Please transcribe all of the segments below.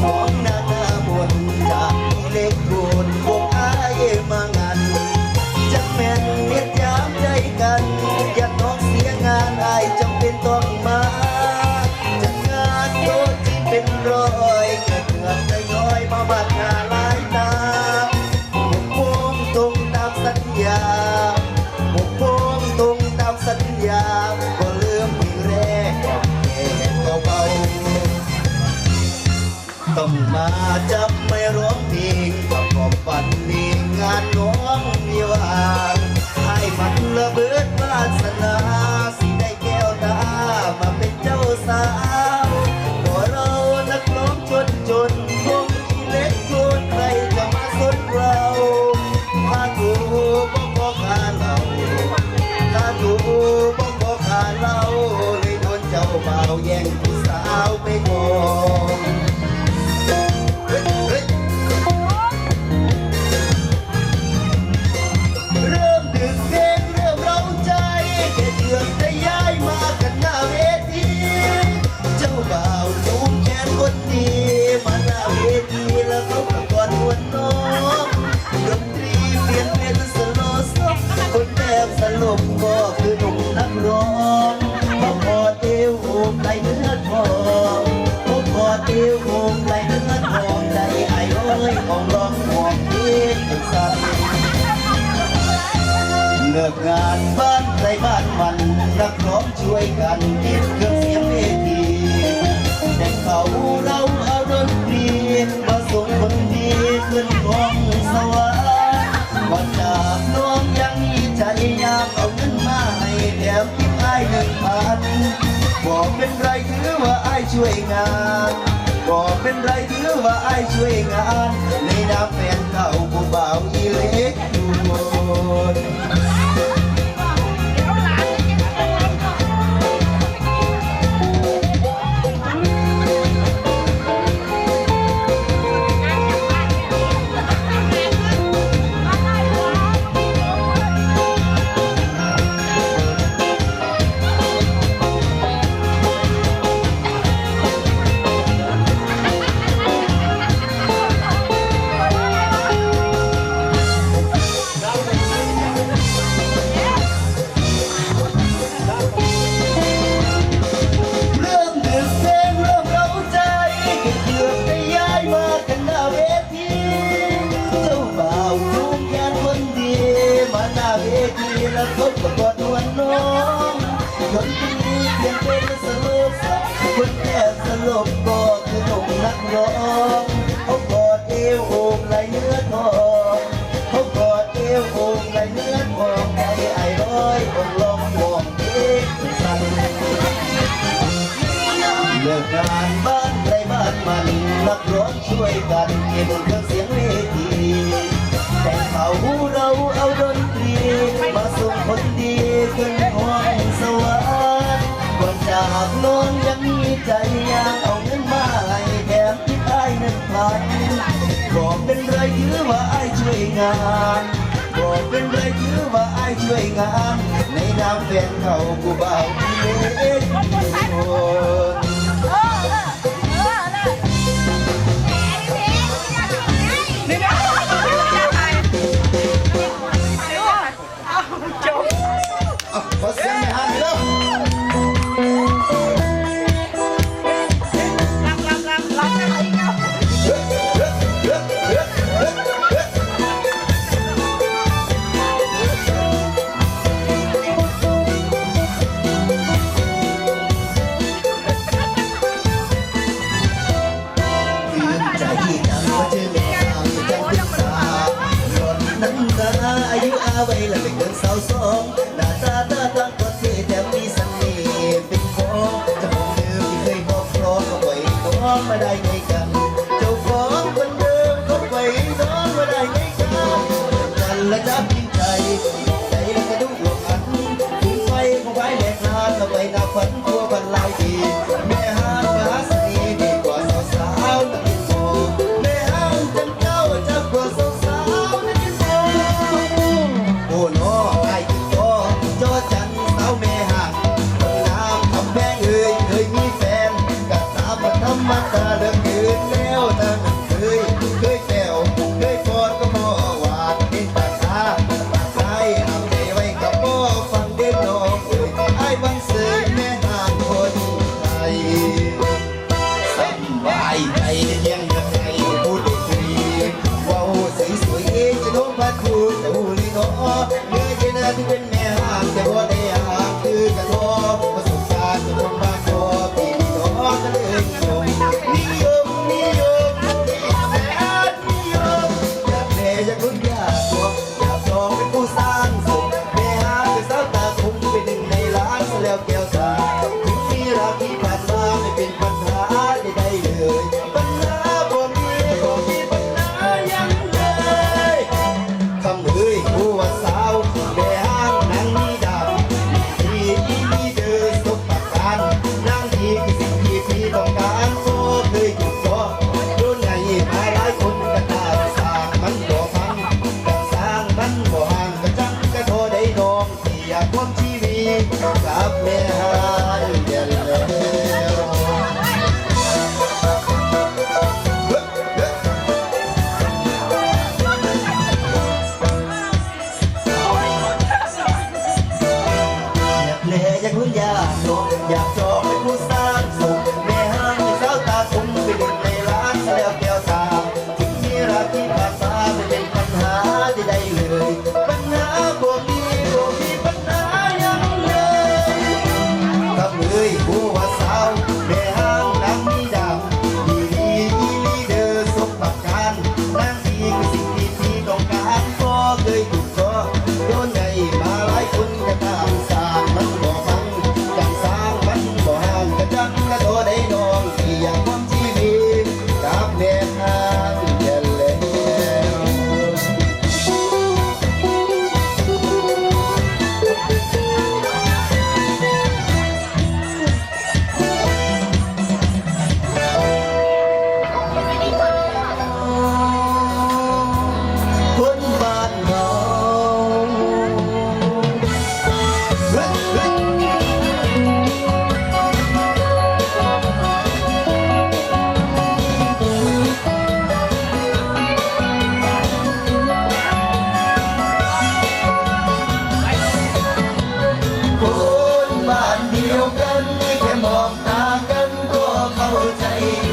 for my double เลิกงานบ้านใครบ้านมันนักร้องช่วยกันเก็บเครื่องเสียงเวทีแต่เขาเราเอาดนตรีมาส่งคนดีขึ้นห้องสวรรค์วันดาบน้องยังมีใจอยากเอาเงินมาให้แถมกิบไอ้หนึ่งพันบอกเป็นไรถือว่าไอ้ช่วยงานบอกเป็นไรถือว่าไอ้ช่วยงานในนามแฟนเก่าผู้บ่าวอีเล็กดู Lord. คนนี้ยังเป็นสรุปคนแค่สรุปก็คือหนุ่นักร้องเขากอดเอวโอบไหลเนื้อทองเขากอดเอวโอบไหลเนื้อทองไอ้ไอ้ร้อยคนลองมองเด็กสั่นเลิกงานบ้านไรบ้านมันนักร้องช่วยกันเก็บเครื่องเสียงเวทีแต่เขาหูร บอกเป็นไรยื้อว่าไอ้ช่วยงานบอกเป็นไรยื้อว่าไอ้ช่วยงาน ในนามแฟนเขากูเบาเล่น see. volta.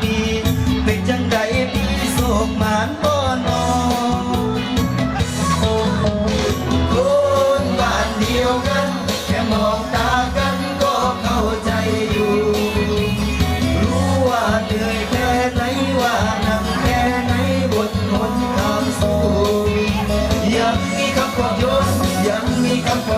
ปี เป็นจังใดปีโศมานบ่นอนคนบ้นเดียวกัน แค่มองตากันก็เข้าใจอยู่ รู้ว่าเหนื่อยแค่ไหนว่านักแค่ไหนบนหนทางสู้ยังมีคำขอโยนยังมีคำ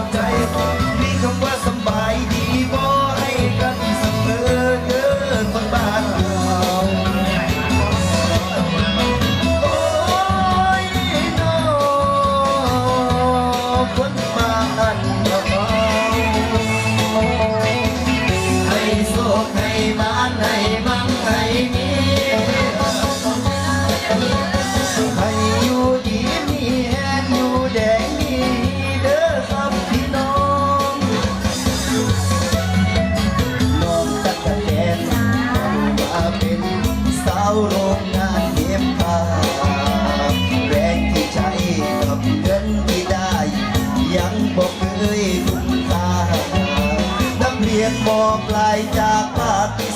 ยังบอกเคยคุ้มค่าน้ำเรียนบอกลายจากบ้าน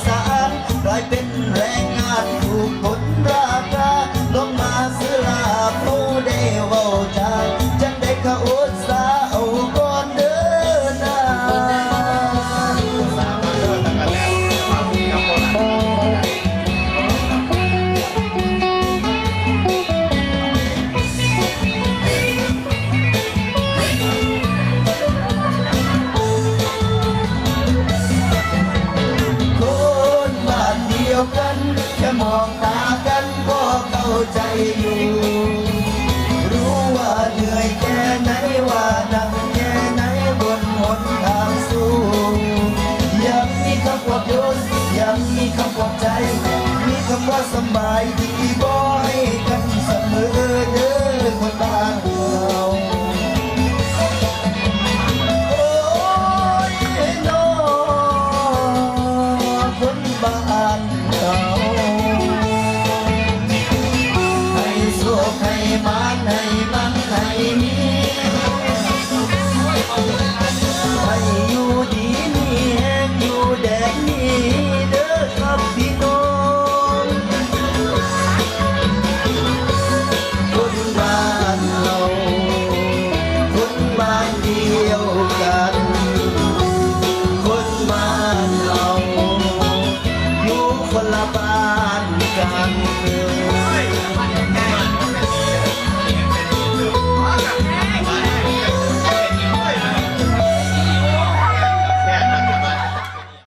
สบายดีบ่ให้กันเสมอเด้อคนบ้า